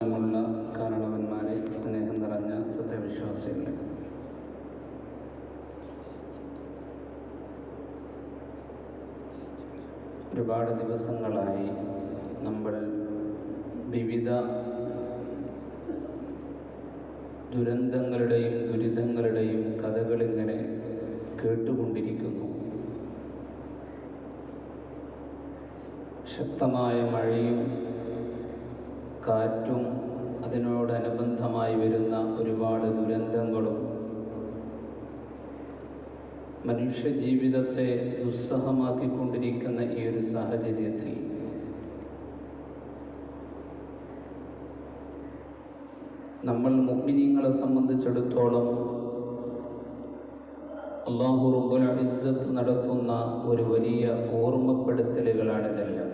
ഉള്ള കാരണവന്മാരെ സ്നേഹം നിറഞ്ഞ സത്യവിശ്വാസികളെ. ഒരുപാട് ദിവസങ്ങളായി നമ്മൾ വിവിധ ദുരന്തങ്ങളുടെയും ദുരിതങ്ങളുടെയും കഥകളിങ്ങനെ കേട്ടുകൊണ്ടിരിക്കുന്നു. ശക്തമായ മഴയും കാറ്റും അതിനോടനുബന്ധമായി വരുന്ന ഒരുപാട് ദുരന്തങ്ങളും മനുഷ്യ ജീവിതത്തെ ദുസ്സഹമാക്കിക്കൊണ്ടിരിക്കുന്ന ഈ ഒരു സാഹചര്യത്തിൽ നമ്മൾ മുഗ്മിനീങ്ങളെ സംബന്ധിച്ചിടത്തോളം അള്ളാഹു റബ്ബുൽ ഇസ്സത്ത് നടത്തുന്ന ഒരു വലിയ ഓർമ്മപ്പെടുത്തലുകളാണിതെല്ലാം.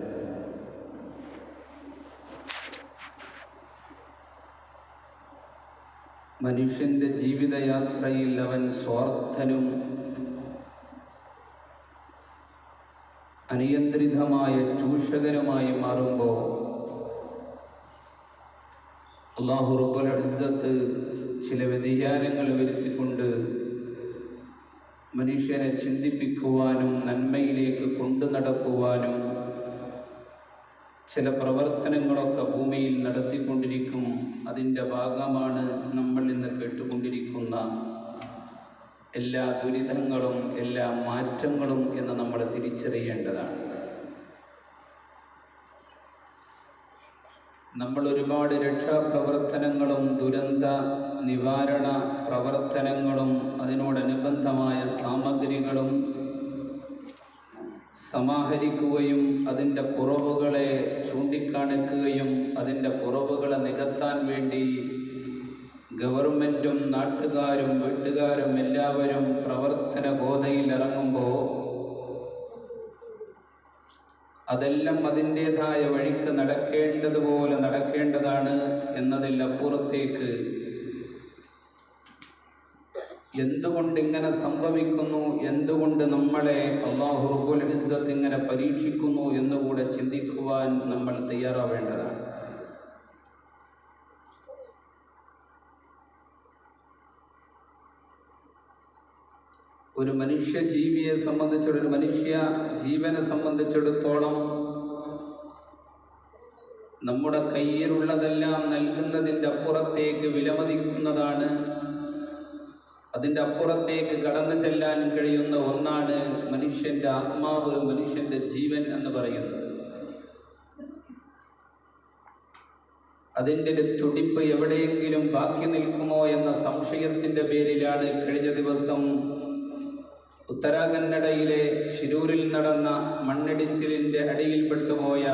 മനുഷ്യന്റെ ജീവിതയാത്രയിൽ അവൻ സ്വാർത്ഥനും അനിയന്ത്രിതമായ ചൂഷകനുമായി മാറുമ്പോൾ അള്ളാഹു ചില വ്യതിയാനങ്ങൾ വരുത്തിക്കൊണ്ട് മനുഷ്യനെ ചിന്തിപ്പിക്കുവാനും നന്മയിലേക്ക് കൊണ്ടു നടക്കുവാനും ചില പ്രവർത്തനങ്ങളൊക്കെ ഭൂമിയിൽ നടത്തിക്കൊണ്ടിരിക്കും. അതിന്റെ ഭാഗമാണ് നമ്മൾ ഇന്ന് കേട്ടുകൊണ്ടിരിക്കുന്ന എല്ലാ ദുരിതങ്ങളും എല്ലാ മാറ്റങ്ങളും എന്ന് നമ്മൾ തിരിച്ചറിയേണ്ടതാണ്. നമ്മൾ ഒരുപാട് രക്ഷാപ്രവർത്തനങ്ങളും ദുരന്ത നിവാരണ പ്രവർത്തനങ്ങളും അതിനോടനുബന്ധമായ സാമഗ്രികളും സമാഹരിക്കുകയും അതിന്റെ കുറവുകളെ ചൂണ്ടിക്കാണിക്കുകയും അതിന്റെ കുറവുകളെ നികത്താൻ വേണ്ടി ഗവൺമെന്റും നാട്ടുകാരും വീട്ടുകാരും എല്ലാവരും പ്രവർത്തന ഗോതയിൽ ഇറങ്ങുമ്പോൾ അതെല്ലാം അതിന്റേതായ വഴിക്ക് നടക്കേണ്ടതുപോലെ നടക്കേണ്ടതാണ് എന്നതിൽ അപ്പുറത്തേക്ക് എന്തുകൊണ്ട് ഇങ്ങനെ സംഭവിക്കുന്നു എന്തുകൊണ്ട് നമ്മളെ അള്ളാഹു റബ്ബുൽ ഇസ്സത്ത് ഇങ്ങനെ പരീക്ഷിക്കുന്നു എന്നുകൂടെ ചിന്തിക്കുവാൻ നമ്മൾ തയ്യാറാവേണ്ടതാണ്. ഒരു മനുഷ്യ ജീവിയെ സംബന്ധിച്ചിടത്തോളം ഒരു മനുഷ്യ ജീവനെ സംബന്ധിച്ചിടത്തോളം നമ്മുടെ കയ്യിലുള്ളതെല്ലാം നൽകുന്നതിന്റെ അപ്പുറത്തേക്ക് വിലമതിക്കുന്നതാണ് അതിന്റെ അപ്പുറത്തേക്ക് കടന്നു ചെല്ലാൻ കഴിയുന്ന ഒന്നാണ് മനുഷ്യന്റെ ആത്മാവ് മനുഷ്യന്റെ ജീവൻ എന്ന് പറയുന്നത്. അതിന്റെ തുടിപ്പ് എവിടെയെങ്കിലും ബാക്കി നിൽക്കുമോ എന്ന സംശയത്തിന്റെ പേരിലാണ് കഴിഞ്ഞ ദിവസം ഉത്തരാഖണ്ഡയിലെ ശിരൂരിൽ നടന്ന മണ്ണിടിച്ചിലിന്റെ അടിയിൽപ്പെട്ടുപോയ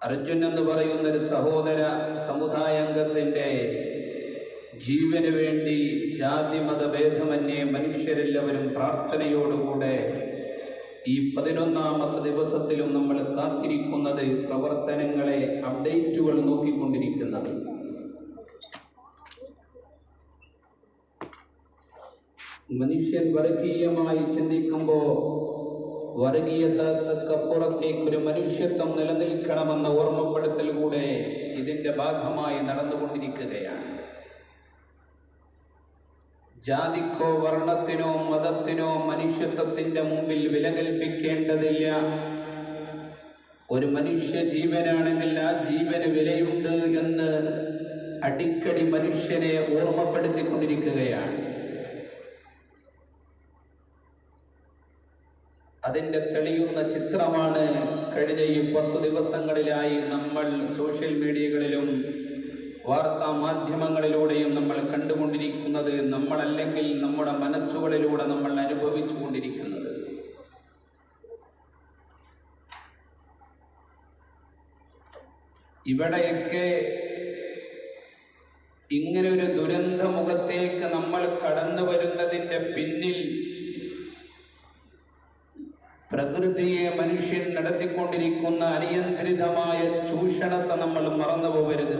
അർജുൻ എന്ന് പറയുന്ന ഒരു സഹോദര സമുദായാംഗത്തിന്റെ ജീവന് വേണ്ടി ജാതി മതഭേദമന്യേ മനുഷ്യരെല്ലാവരും പ്രാർത്ഥനയോടുകൂടെ ഈ പതിനൊന്നാമത്തെ ദിവസത്തിലും നമ്മൾ കാത്തിരിക്കുന്നത് പ്രവർത്തനങ്ങളെ അപ്ഡേറ്റുകൾ നോക്കിക്കൊണ്ടിരിക്കുന്നത്. മനുഷ്യൻ വർഗീയമായി ചിന്തിക്കുമ്പോൾ വർഗീയതക്കപ്പുറത്തേക്ക് ഒരു മനുഷ്യത്വം നിലനിൽക്കണമെന്ന ഓർമ്മപ്പെടുത്തൽ കൂടെ ഇതിന്റെ ഭാഗമായി നടന്നുകൊണ്ടിരിക്കുകയാണ്. ജാതിക്കോ വർണത്തിനോ മതത്തിനോ മനുഷ്യത്വത്തിന്റെ മുമ്പിൽ വില കൽപ്പിക്കേണ്ടതില്ല. ഒരു മനുഷ്യ ജീവനാണെങ്കിൽ ആ ജീവന് വിലയുണ്ട് എന്ന് അടിക്കടി മനുഷ്യനെ ഓർമ്മപ്പെടുത്തിക്കൊണ്ടിരിക്കുകയാണ്. അതിന്റെ തെളിയുന്ന ചിത്രമാണ് കഴിഞ്ഞ ഈ പത്തു ദിവസങ്ങളിലായി നമ്മൾ സോഷ്യൽ മീഡിയകളിലും വാർത്താ മാധ്യമങ്ങളിലൂടെയും നമ്മൾ കണ്ടുകൊണ്ടിരിക്കുന്നത് നമ്മളല്ലെങ്കിൽ നമ്മുടെ മനസ്സുകളിലൂടെ നമ്മൾ അനുഭവിച്ചു കൊണ്ടിരിക്കുന്നത് ഇവിടെയൊക്കെ ഇങ്ങനെ ഒരു ദുരന്തമുഖത്തേക്ക് നമ്മൾ കടന്നു വരുന്നതിന്റെ പിന്നിൽ പ്രകൃതിയെ മനുഷ്യൻ നടത്തിക്കൊണ്ടിരിക്കുന്ന അനിയന്ത്രിതമായ ചൂഷണത്തെ നമ്മൾ മറന്നു പോകരുത്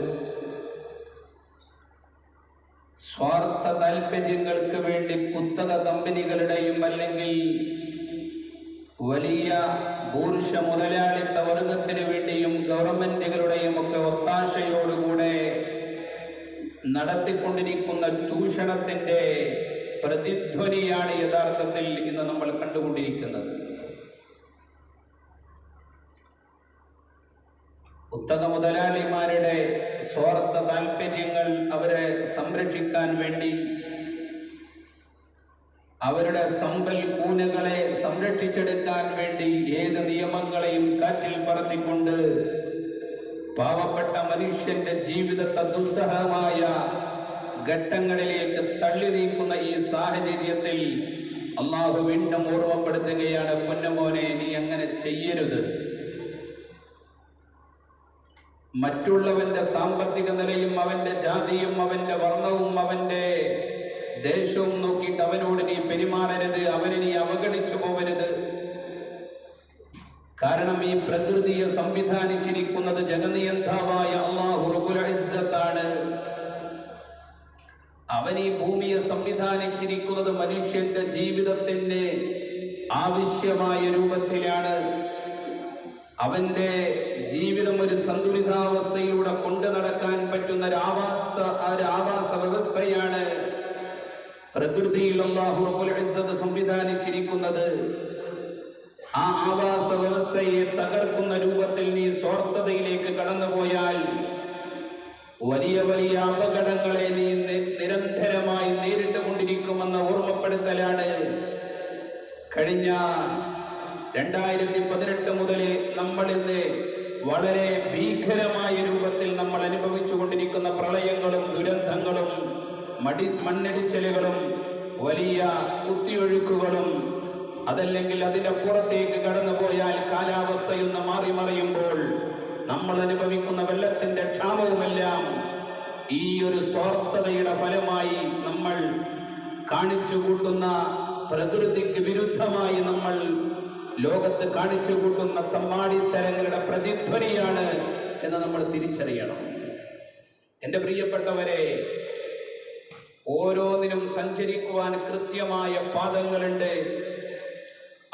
സ്വാർത്ഥ താല്പര്യങ്ങൾക്ക് വേണ്ടി കുത്തക കമ്പനികളുടെയും അല്ലെങ്കിൽ വലിയ പൂർഷ മുതലാളിത്ത വർഗത്തിന് വേണ്ടിയും ഗവൺമെന്റുകളുടെയും ഒക്കെ ഒത്താശയോടുകൂടെ നടത്തിക്കൊണ്ടിരിക്കുന്ന ചൂഷണത്തിന്റെ പ്രതിധ്വനിയാണ് യഥാർത്ഥത്തിൽ ഇന്ന് നമ്മൾ കണ്ടുകൊണ്ടിരിക്കുന്നത്. കുത്തക മുതലാളിമാരുടെ സ്വാർത്ഥ താല്പര്യങ്ങൾ അവരെ സംരക്ഷിക്കാൻ വേണ്ടി അവരുടെ സമ്പൽ കൂനകളെ സംരക്ഷിച്ചെടുക്കാൻ വേണ്ടി ഏത് നിയമങ്ങളെയും കാറ്റിൽ പറത്തിക്കൊണ്ട് പാവപ്പെട്ട മനുഷ്യന്റെ ജീവിതത്തെ ദുസ്സഹമായ ഘട്ടങ്ങളിലേക്ക് തള്ളി നീക്കുന്ന ഈ സാഹചര്യത്തിൽ അള്ളാഹു വീണ്ടും ഓർമ്മപ്പെടുത്തുകയാണ് പൊന്നമോനെ നീ അങ്ങനെ ചെയ്യരുത്. മറ്റുള്ളവന്റെ സാമ്പത്തിക നിലയും അവന്റെ ജാതിയും അവന്റെ വർണവും അവന്റെ ദേശവും നോക്കിയിട്ട് അവനോട് നീ പെരുമാറരുത് അവനെ നീ അവഗണിച്ചു പോവരുത്. കാരണം ഈ പ്രകൃതിയെ സംവിധാനിച്ചിരിക്കുന്നത് ജഗനിയന്താവായ അള്ളാഹുറബുലാണ് അവൻ ഈ ഭൂമിയെ സംവിധാനിച്ചിരിക്കുന്നത് മനുഷ്യന്റെ ജീവിതത്തിന്റെ ആവശ്യമായ രൂപത്തിലാണ്. അവന്റെ ജീവിതം ഒരു സന്തുലിതാവസ്ഥയിലൂടെ കൊണ്ടു നടക്കാൻ പറ്റുന്ന ഒരു ആവാസ ഒരു ആവാസ വ്യവസ്ഥയാണ് പ്രകൃതിയിൽ അള്ളാഹു റബ്ബുൽ സംവിധാനിച്ചിരിക്കുന്നത്. ആ ആവാസ വ്യവസ്ഥയെ തകർക്കുന്ന രൂപത്തിൽ നീ സ്വാർത്ഥതയിലേക്ക് കടന്നുപോയാൽ വലിയ വലിയ അപകടങ്ങളെ നി- നിരന്തരമായി നേരിട്ടുകൊണ്ടിരിക്കുമെന്ന ഓർമ്മപ്പെടുത്തലാണ്. കഴിഞ്ഞ രണ്ടായിരത്തി പതിനെട്ട് മുതൽ നമ്മൾ ഇന്ന് വളരെ ഭീകരമായ രൂപത്തിൽ നമ്മൾ അനുഭവിച്ചു കൊണ്ടിരിക്കുന്ന പ്രളയങ്ങളും ദുരന്തങ്ങളും മടി മണ്ണിടിച്ചിലുകളും വലിയ കുത്തിയൊഴുക്കുകളും അതല്ലെങ്കിൽ അതിന്റെ പുറത്തേക്ക് കടന്നുപോയാൽ കാലാവസ്ഥയൊന്ന് മാറി മറിയുമ്പോൾ നമ്മൾ അനുഭവിക്കുന്ന വെള്ളത്തിന്റെ ക്ഷാമവുമെല്ലാം ഈ ഒരു സ്വാർത്ഥതയുടെ ഫലമായി നമ്മൾ കാണിച്ചു കൂട്ടുന്ന പ്രകൃതിക്ക് വിരുദ്ധമായി നമ്മൾ ലോകത്ത് കാണിച്ചു കൂട്ടുന്ന തമ്മാടിത്തരങ്ങളുടെ പ്രതിധ്വനിയാണ് എന്ന് നമ്മൾ തിരിച്ചറിയണം. എന്റെ പ്രിയപ്പെട്ടവരെ ഓരോന്നിനും സഞ്ചരിക്കുവാൻ കൃത്യമായ പാദങ്ങളുണ്ട്.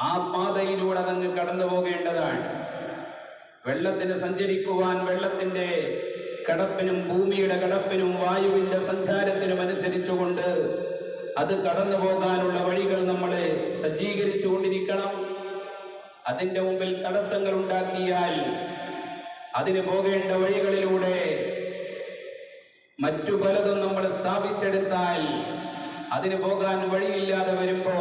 ആ പാതയിലൂടെ അതങ്ങ് കടന്നു പോകേണ്ടതാണ്. വെള്ളത്തിന് സഞ്ചരിക്കുവാൻ വെള്ളത്തിന്റെ കടപ്പിനും ഭൂമിയുടെ കടപ്പിനും വായുവിന്റെ സഞ്ചാരത്തിനും അനുസരിച്ചുകൊണ്ട് അത് കടന്നു പോകാനുള്ള വഴികൾ നമ്മൾ സജ്ജീകരിച്ചു കൊണ്ടിരിക്കണം അതിന്റെ മുമ്പിൽ തടസ്സങ്ങൾ ഉണ്ടാക്കിയാൽ അതിന് പോകേണ്ട വഴികളിലൂടെ മറ്റു പലതും നമ്മൾ സ്ഥാപിച്ചെടുത്താൽ അതിന് പോകാൻ വഴിയില്ലാതെ വരുമ്പോ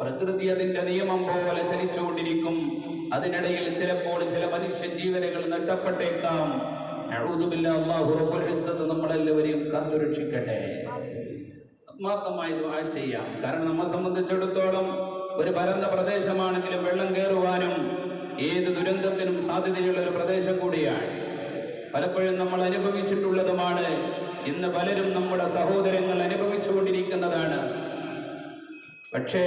പ്രകൃതി അതിന്റെ നിയമം പോലെ ചലിച്ചുകൊണ്ടിരിക്കും. അതിനിടയിൽ ചിലപ്പോൾ ചില മനുഷ്യ ജീവനുകൾ നഷ്ടപ്പെട്ടേക്കാം. നമ്മളെല്ലാവരെയും കാത്തുരക്ഷിക്കട്ടെ ആത്മാർത്ഥമായി ചെയ്യാം. കാരണം നമ്മെ സംബന്ധിച്ചിടത്തോളം ഒരു പരന്ന പ്രദേശമാണെങ്കിലും വെള്ളം കയറുവാനും ഏത് ദുരന്തത്തിനും സാധ്യതയുള്ള ഒരു പ്രദേശം കൂടിയാണ്. പലപ്പോഴും നമ്മൾ അനുഭവിച്ചിട്ടുള്ളതുമാണ്. ഇന്ന് പലരും നമ്മുടെ സഹോദരങ്ങൾ അനുഭവിച്ചുകൊണ്ടിരിക്കുന്നതാണ്. പക്ഷേ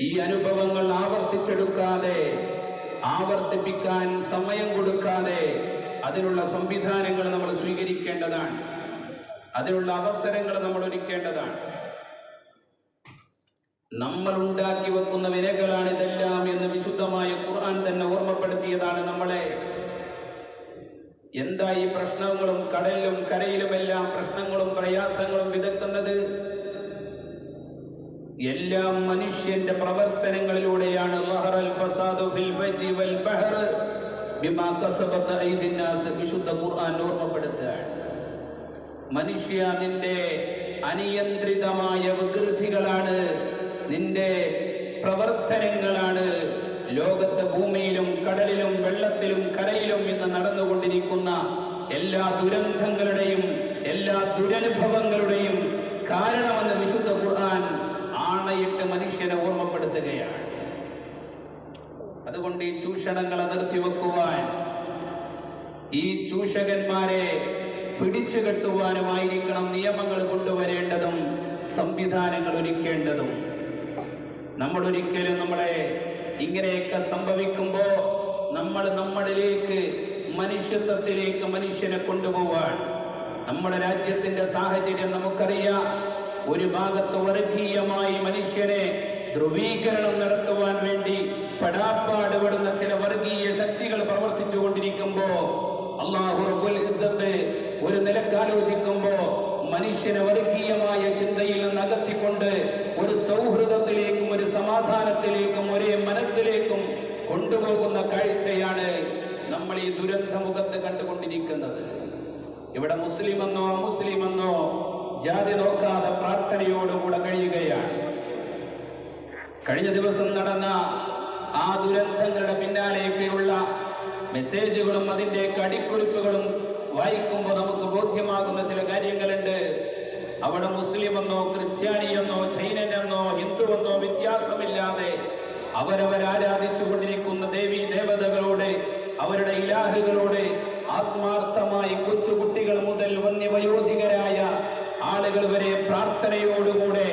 ഈ അനുഭവങ്ങൾ ആവർത്തിച്ചെടുക്കാതെ ആവർത്തിപ്പിക്കാൻ സമയം കൊടുക്കാതെ അതിനുള്ള സംവിധാനങ്ങൾ നമ്മൾ സ്വീകരിക്കേണ്ടതാണ്. അതിനുള്ള അവസരങ്ങൾ നമ്മൾ ഒരുക്കേണ്ടതാണ്. നമ്മൾ ഉണ്ടാക്കി വെക്കുന്ന വിനകളാണ് ഇതെല്ലാം എന്ന് വിശുദ്ധമായ ഖുർആൻ തന്നെ ഓർമ്മപ്പെടുത്തിയതാണ് നമ്മളെ. എന്താ ഈ പ്രശ്നങ്ങളും കടലിലും കരയിലുമെല്ലാം പ്രശ്നങ്ങളും പ്രയാസങ്ങളും വിതക്കുന്നത്? എല്ലാം മനുഷ്യന്റെ പ്രവർത്തനങ്ങളിലൂടെയാണ്. വിശുദ്ധ ഖുർആൻ ഓർമ്മപ്പെടുത്തുകയാണ്. മനുഷ്യ നിന്റെ അനിയന്ത്രിതമായ നിന്റെ പ്രവർത്തനങ്ങളാണ് ലോകത്ത് ഭൂമിയിലും കടലിലും വെള്ളത്തിലും കരയിലും ഇന്ന് നടന്നുകൊണ്ടിരിക്കുന്ന എല്ലാ ദുരന്തങ്ങളുടെയും എല്ലാ ദുരനുഭവങ്ങളുടെയും കാരണമെന്ന് വിശുദ്ധ ഖുർആൻ ആണയിട്ട് മനുഷ്യനെ ഓർമ്മപ്പെടുത്തുകയാണ്. അതുകൊണ്ട് ഈ ചൂഷണങ്ങളെ നിർത്തിവെക്കുവാൻ ഈ ചൂഷകന്മാരെ പിടിച്ചു കെട്ടുവാനുമായിരിക്കണം നിയമങ്ങൾ കൊണ്ടുവരേണ്ടതും സംവിധാനങ്ങൾ ഒരുക്കേണ്ടതും. നമ്മൾ ഒരിക്കലും നമ്മളെ ഇങ്ങനെയൊക്കെ സംഭവിക്കുമ്പോൾ നമ്മൾ നമ്മളിലേക്ക് മനുഷ്യത്വത്തിലേക്ക് മനുഷ്യനെ കൊണ്ടുപോവാൻ. നമ്മുടെ രാജ്യത്തിന്റെ സാഹചര്യം നമുക്കറിയാം. ഒരു ഭാഗത്ത് വർഗീയമായി മനുഷ്യനെ ധ്രുവീകരണം നടത്തുവാൻ വേണ്ടി പെടാപ്പാടുപെടുന്ന ചില വർഗീയ ശക്തികൾ പ്രവർത്തിച്ചു കൊണ്ടിരിക്കുമ്പോ അള്ളാഹു ഒരു നിലക്കാലോചിക്കുമ്പോ മനുഷ്യനെ വർഗീയമായ ചിന്തയിൽ നിന്ന് അകറ്റിക്കൊണ്ട് ഒരു സൗഹൃദത്തിലേക്കും ഒരു സമാധാനത്തിലേക്കും ഒരേ മനസ്സിലേക്കും കൊണ്ടുപോകുന്ന കാഴ്ചയാണ് നമ്മൾ ഈ ദുരന്തമുഖത്ത് കണ്ടുകൊണ്ടിരിക്കുന്നത്. ഇവിടെ മുസ്ലിമെന്നോ അമുസ്ലിമെന്നോ ജാതി നോക്കാതെ പ്രാർത്ഥനയോടുകൂടെ കഴിയുകയാണ്. കഴിഞ്ഞ ദിവസം നടന്ന ആ ദുരന്തങ്ങളുടെ പിന്നാലെയൊക്കെയുള്ള മെസ്സേജുകളും അതിന്റെ അടിക്കുറിപ്പുകളും വായിക്കുമ്പോൾ നമുക്ക് ബോധ്യമാകുന്ന ചില കാര്യങ്ങളുണ്ട്. അവിടെ മുസ്ലിമെന്നോ ക്രിസ്ത്യാനിയെന്നോ ജൈനനെന്നോ ഹിന്ദുവെന്നോ വ്യത്യാസമില്ലാതെ അവരവർ ആരാധിച്ചു കൊണ്ടിരിക്കുന്ന ദേവി ദേവതകളോട് അവരുടെ ഇലാഹുകളോട് ആത്മാർത്ഥമായി കൊച്ചുകുട്ടികൾ മുതൽ വന്യവയോധികരായ ആളുകൾ വരെ പ്രാർത്ഥനയോടുകൂടെ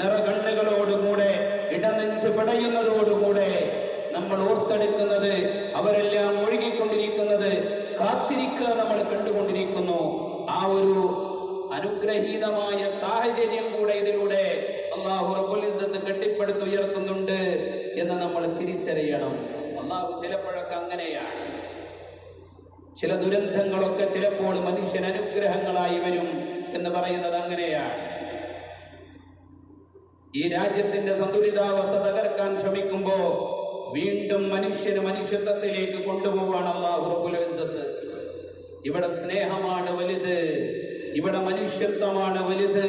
നിറകണ്ണുകളോടുകൂടെ ഇടനെഞ്ച് പിടയുന്നതോടുകൂടെ നമ്മൾ ഓർത്തെടുക്കുന്നത് അവരെല്ലാം ഒഴുകിക്കൊണ്ടിരിക്കുന്നത് കാത്തിരിക്കുക നമ്മൾ കണ്ടുകൊണ്ടിരിക്കുന്നു ആ ഒരു അനുഗ്രഹീതമായ സാഹചര്യം കൂടെ ഇതിലൂടെ അള്ളാഹു റബ്ബുൽ ഇസ്സത്ത് കെട്ടിപ്പടുത്ത് ഉയർത്തുന്നുണ്ട് എന്ന് നമ്മൾ തിരിച്ചറിയണം അള്ളാഹു ചിലപ്പോഴൊക്കെ അങ്ങനെയാണ്. ചില ദുരന്തങ്ങളൊക്കെ ചിലപ്പോൾ മനുഷ്യൻ അനുഗ്രഹങ്ങളായി വരും എന്ന് പറയുന്നത് അങ്ങനെയാണ്. ഈ രാജ്യത്തിന്റെ സന്തുലിതാവസ്ഥ തകർക്കാൻ ശ്രമിക്കുമ്പോ വീണ്ടും മനുഷ്യന് മനുഷ്യത്വത്തിലേക്ക് കൊണ്ടുപോവാണ് അള്ളാഹു റബ്ബുൽ ഇസ്സത്ത്. ഇവിടെ സ്നേഹമാണ് വലുത് ഇവിടെ മനുഷ്യത്വമാണ് വലുത്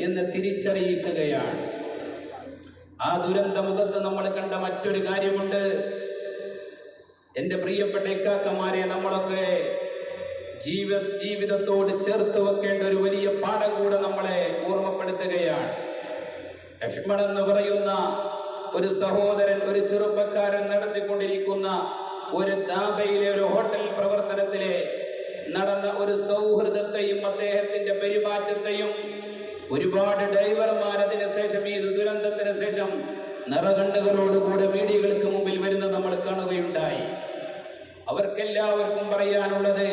എന്ന് തിരിച്ചറിയിക്കുകയാണ്. ആ ദുരന്തമുഖത്ത് നമ്മൾ കണ്ട മറ്റൊരു കാര്യമുണ്ട്. എന്റെ പ്രിയപ്പെട്ട ഇക്കാക്കന്മാരെ നമ്മളൊക്കെ ജീവ ജീവിതത്തോട് ചേർത്ത് വെക്കേണ്ട ഒരു വലിയ പാഠം കൂടെ നമ്മളെ ഓർമ്മപ്പെടുത്തുകയാണ്. ലക്ഷ്മൺ എന്ന് പറയുന്ന ഒരു സഹോദരൻ ഒരു ചെറുപ്പക്കാരൻ നടത്തിക്കൊണ്ടിരിക്കുന്ന ഒരു ദാബയിലെ ഒരു ഹോട്ടൽ പ്രവർത്തനത്തിലെ നടന്ന ഒരു സൗഹൃദത്തെയും അദ്ദേഹത്തിന്റെ പെരുമാറ്റത്തെയും ഒരുപാട് ഡ്രൈവർമാർ അതിന് ശേഷം ഈ ദുരന്തത്തിന് ശേഷം നിറകണ്ണുകളോടുകൂടെ മീഡിയകൾക്ക് മുമ്പിൽ വരുന്നത് നമ്മൾ കാണുകയുണ്ടായി. അവർക്കെല്ലാവർക്കും പറയാനുള്ളത്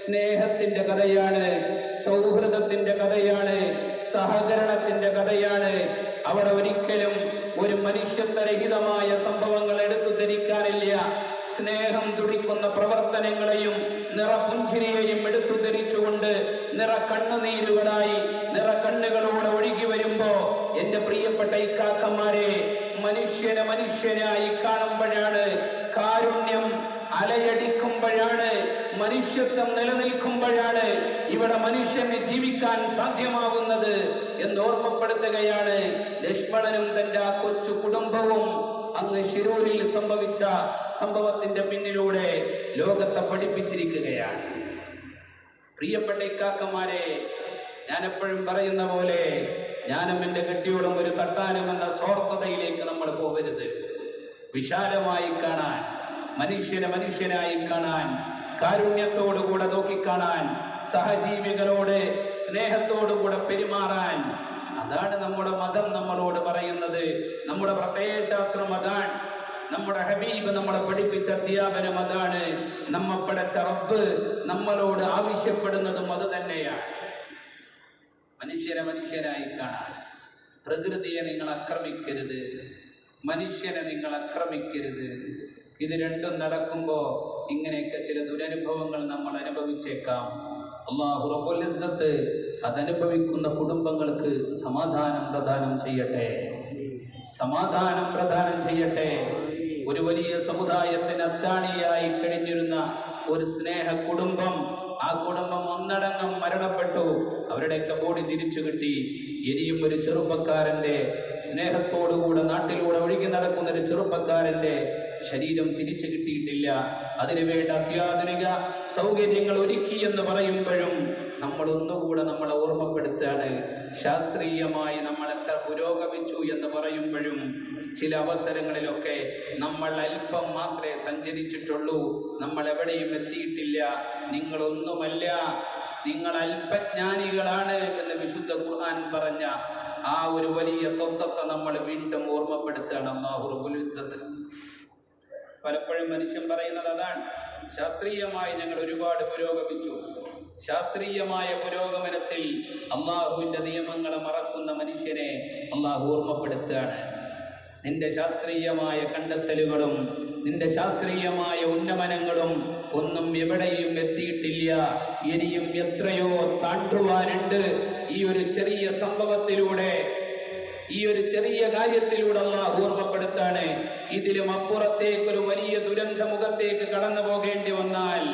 സ്നേഹത്തിന്റെ കഥയാണ് സൗഹൃദത്തിന്റെ കഥയാണ് സഹകരണത്തിന്റെ കഥയാണ്. അവിടെ ഒരിക്കലും ഒരു മനുഷ്യത്വരഹിതമായ സംഭവങ്ങൾ എടുത്തു ധരിക്കാനില്ല. സ്നേഹം തുടിക്കുന്ന പ്രവർത്തനങ്ങളെയും നിറപുഞ്ചിരിയെയും എടുത്തു ധരിച്ചുകൊണ്ട് നിറ കണ്ണുനീരുകളായി നിറ കണ്ണുകളോടെ ഒഴുകി വരുമ്പോ എന്റെ പ്രിയപ്പെട്ട ഇക്കാക്കന്മാരെ മനുഷ്യനെ മനുഷ്യനായി കാണുമ്പോഴാണ് കാരുണ്യം അലയടിക്കുമ്പോഴാണ് മനുഷ്യത്വം നിലനിൽക്കുമ്പോഴാണ് ഇവിടെ മനുഷ്യന് ജീവിക്കാൻ സാധ്യമാവുന്നത് എന്ന് ഓർമ്മപ്പെടുത്തുകയാണ് ലക്ഷ്മണനും തന്റെ ആ കൊച്ചു കുടുംബവും. അങ്ങ് ശിരൂരിൽ സംഭവിച്ച സംഭവത്തിന്റെ പിന്നിലൂടെ ലോകത്തെ പഠിപ്പിച്ചിരിക്കുകയാണ്. പ്രിയപ്പെട്ട ഇക്കാക്കന്മാരെ ഞാൻ എപ്പോഴും പറയുന്ന പോലെ ഞാനും എന്റെ കെട്ടിയോടും ഒരു തട്ടാനും എന്ന സ്വാർത്ഥതയിലേക്ക് നമ്മൾ പോകരുത്. വിശാലമായി കാണാൻ മനുഷ്യനെ മനുഷ്യനായി കാണാൻ കാരുണ്യത്തോടുകൂടെ നോക്കിക്കാണാൻ സഹജീവികളോട് സ്നേഹത്തോടുകൂടെ പെരുമാറാൻ. അതാണ് നമ്മുടെ മതം നമ്മളോട് പറയുന്നത്. നമ്മുടെ പ്രത്യയശാസ്ത്രം അതാണ്. നമ്മുടെ ഹബീബ് നമ്മളെ പഠിപ്പിച്ച അധ്യാപനം അതാണ്. നമ്മ പടച്ച റബ്ബ് നമ്മളോട് ആവശ്യപ്പെടുന്നതും അത് തന്നെയാണ്. മനുഷ്യരെ മനുഷ്യരായി കാണാൻ. പ്രകൃതിയെ നിങ്ങൾ ആക്രമിക്കരുത്. മനുഷ്യനെ നിങ്ങൾ ആക്രമിക്കരുത്. ഇത് രണ്ടും നടക്കുമ്പോൾ ഇങ്ങനെയൊക്കെ ചില ദുരനുഭവങ്ങൾ നമ്മൾ അനുഭവിച്ചേക്കാം. അള്ളാഹു റബ്ബുൽ ഇസ്സത്ത് അതനുഭവിക്കുന്ന കുടുംബങ്ങൾക്ക് സമാധാനം പ്രദാനം ചെയ്യട്ടെ. സമാധാനം പ്രദാനം ചെയ്യട്ടെ. ഒരു വലിയ സമുദായത്തിന് അത്താണിയായി കഴിഞ്ഞിരുന്ന ഒരു സ്നേഹ കുടുംബം ആ കുടുംബം ഒന്നടങ്കം മരണപ്പെട്ടു. അവരുടെയൊക്കെ ബോഡി തിരിച്ചു കിട്ടി. ഇനിയും ഒരു ചെറുപ്പക്കാരന്റെ സ്നേഹത്തോടുകൂടെ നാട്ടിലൂടെ ഒഴുകി നടക്കുന്ന ഒരു ചെറുപ്പക്കാരന്റെ ശരീരം തിരിച്ചു കിട്ടിയിട്ടില്ല. അതിനുവേണ്ട അത്യാധുനിക സൗകര്യങ്ങൾ ഒരുക്കി എന്ന് പറയുമ്പോഴും നമ്മൾ ഒന്നുകൂടെ നമ്മളെ ഓർമ്മപ്പെടുത്താണ് ശാസ്ത്രീയമായി നമ്മൾ എത്ര പുരോഗമിച്ചു എന്ന് പറയുമ്പോഴും ചില അവസരങ്ങളിലൊക്കെ നമ്മൾ അല്പം മാത്രമേ സഞ്ചരിച്ചിട്ടുള്ളൂ. നമ്മൾ എവിടെയും എത്തിയിട്ടില്ല. നിങ്ങളൊന്നുമല്ല. നിങ്ങൾ അല്പജ്ഞാനികളാണ് എന്ന് വിശുദ്ധ ഖുർആൻ പറഞ്ഞ ആ ഒരു വലിയ തത്വത്തെ നമ്മൾ വീണ്ടും ഓർമ്മപ്പെടുത്തുകയാണ്. അള്ളാഹു ഇസ്സത്ത്. പലപ്പോഴും മനുഷ്യൻ പറയുന്നത് അതാണ്. ശാസ്ത്രീയമായി ഞങ്ങൾ ഒരുപാട് പുരോഗമിച്ചു. ശാസ്ത്രീയമായ പുരോഗമനത്തിൽ അള്ളാഹുവിന്റെ നിയമങ്ങളെ മറക്കുന്ന മനുഷ്യനെ അള്ളാഹു ഓർമ്മപ്പെടുത്തുകയാണ്. നിന്റെ ശാസ്ത്രീയമായ കണ്ടെത്തലുകളും നിന്റെ ശാസ്ത്രീയമായ ഉന്നമനങ്ങളും ഒന്നും എവിടെയും എത്തിയിട്ടില്ല. ഇനിയും എത്രയോ താണ്ടുവാനുണ്ട്. ഈ ഒരു ചെറിയ സംഭവത്തിലൂടെ ഈ ഒരു ചെറിയ കാര്യത്തിലൂടെ അള്ളാഹ് ഓർമ്മപ്പെടുത്താണ്. ഇതിലും അപ്പുറത്തേക്ക് ഒരു വലിയ ദുരന്ത മുഖത്തേക്ക് കടന്നു പോകേണ്ടി വന്നാൽ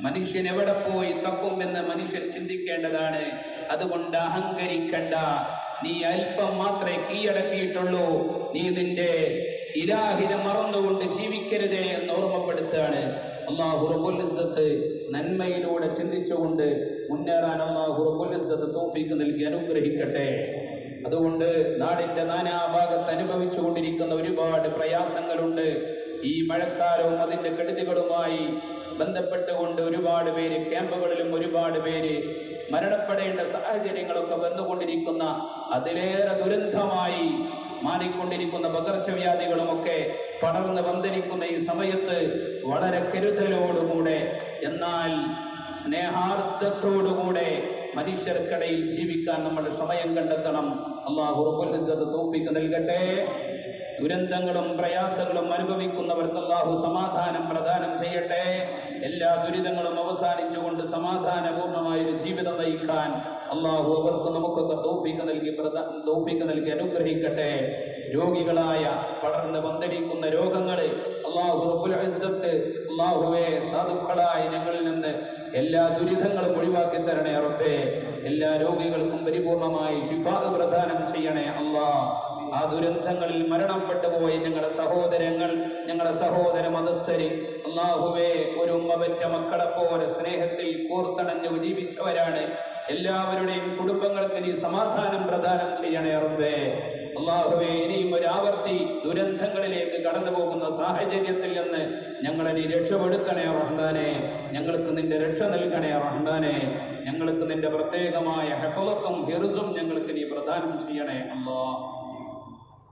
മനുഷ്യൻ എവിടെ പോയി തപ്പും തക്കുമെന്ന് മനുഷ്യൻ ചിന്തിക്കേണ്ടതാണ്. അതുകൊണ്ട് അഹങ്കരിക്കണ്ട. നീ അല്പം മാത്രമേ കീഴടക്കിയിട്ടുള്ളൂ. നീ നിന്റെ ഇലാഹിനെ മറന്നുകൊണ്ട് ജീവിക്കരുതേ എന്ന് ഓർമ്മപ്പെടുത്തുകയാണ് അള്ളാഹു റബ്ബുൽ ഇസ്സത്ത് നന്മയിലൂടെ ചിന്തിച്ചുകൊണ്ട് മുന്നേറാൻ അള്ളാഹു റബ്ബുൽ ഇസ്സത്ത് തൗഫീക്ക് നൽകി അനുഗ്രഹിക്കട്ടെ. അതുകൊണ്ട് നാടിന്റെ നാനാഭാഗത്ത് അനുഭവിച്ചു കൊണ്ടിരിക്കുന്ന ഒരുപാട് പ്രയാസങ്ങളുണ്ട്. ഈ മഴക്കാലവും അതിന്റെ കെടുതികളുമായി ബന്ധപ്പെട്ടുകൊണ്ട് ഒരുപാട് പേര് ക്യാമ്പുകളിലും ഒരുപാട് പേര് മരണപ്പെടേണ്ട സാഹചര്യങ്ങളൊക്കെ വന്നുകൊണ്ടിരിക്കുന്ന അതിലേറെ ദുരന്തമായി മാറിക്കൊണ്ടിരിക്കുന്ന പകർച്ചവ്യാധികളുമൊക്കെ പടർന്ന് വന്നിരിക്കുന്ന ഈ സമയത്ത് വളരെ കരുതലോടുകൂടെ എന്നാൽ സ്നേഹാർത്ഥത്തോടുകൂടെ മനുഷ്യർക്കിടയിൽ ജീവിക്കാൻ നമ്മൾ സമയം കണ്ടെത്തണം. അള്ളാഹു തൗഫീഖ് നൽകട്ടെ. ദുരന്തങ്ങളും പ്രയാസങ്ങളും അനുഭവിക്കുന്നവർക്ക് അള്ളാഹു സമാധാനം പ്രദാനം ചെയ്യട്ടെ. എല്ലാ ദുരിതങ്ങളും അവസാനിച്ചുകൊണ്ട് സമാധാനപൂർണമായ ഒരു ജീവിതം നയിക്കാൻ അള്ളാഹു അവർക്ക് നമുക്കൊക്കെ തൗഫീഖ് നൽകി തൗഫീഖ് നൽകി അനുഗ്രഹിക്കട്ടെ. രോഗികളായ പടർന്ന് പന്തടിക്കുന്ന രോഗങ്ങളെ അള്ളാഹു ഇസ്സത്ത് അള്ളാഹുവേ സാധുക്കളായ നിന്ന് എല്ലാ ദുരിതങ്ങളും ഒഴിവാക്കി തരണേ റബ്ബേ. എല്ലാ രോഗികൾക്കും പരിപൂർണമായി ശിഫാ പ്രദാനം ചെയ്യണേ അള്ളാ ആ ദുരന്തങ്ങളിൽ മരണപ്പെട്ടു പോയ ഞങ്ങളുടെ സഹോദരങ്ങൾ ഞങ്ങളുടെ സഹോദര മതസ്ഥര്. അള്ളാഹുവേ ഒരു ഉമ്മവറ്റ മക്കളെ പോലെ സ്നേഹത്തിൽ കോർത്തണഞ്ഞു ജീവിച്ചവരാണ്. എല്ലാവരുടെയും കുടുംബങ്ങൾക്ക് നീ സമാധാനം പ്രദാനം ചെയ്യണേ റബ്ബേ. അള്ളാഹുവേ ഇനിയും ഒരാവർത്തി ദുരന്തങ്ങളിലേക്ക് കടന്നു പോകുന്ന സാഹചര്യത്തിൽ നിന്ന് ഞങ്ങളെ നീ രക്ഷപ്പെടുത്തണേ റഹ്മാനെ. ഞങ്ങൾക്ക് നിന്റെ രക്ഷ നൽകണേ റഹ്മാനെ. ഞങ്ങൾക്ക് നിന്റെ പ്രത്യേകമായ ഹെഫലത്തും ഹിറുസും ഞങ്ങൾക്ക് നീ പ്രദാനം ചെയ്യണേ അല്ലാ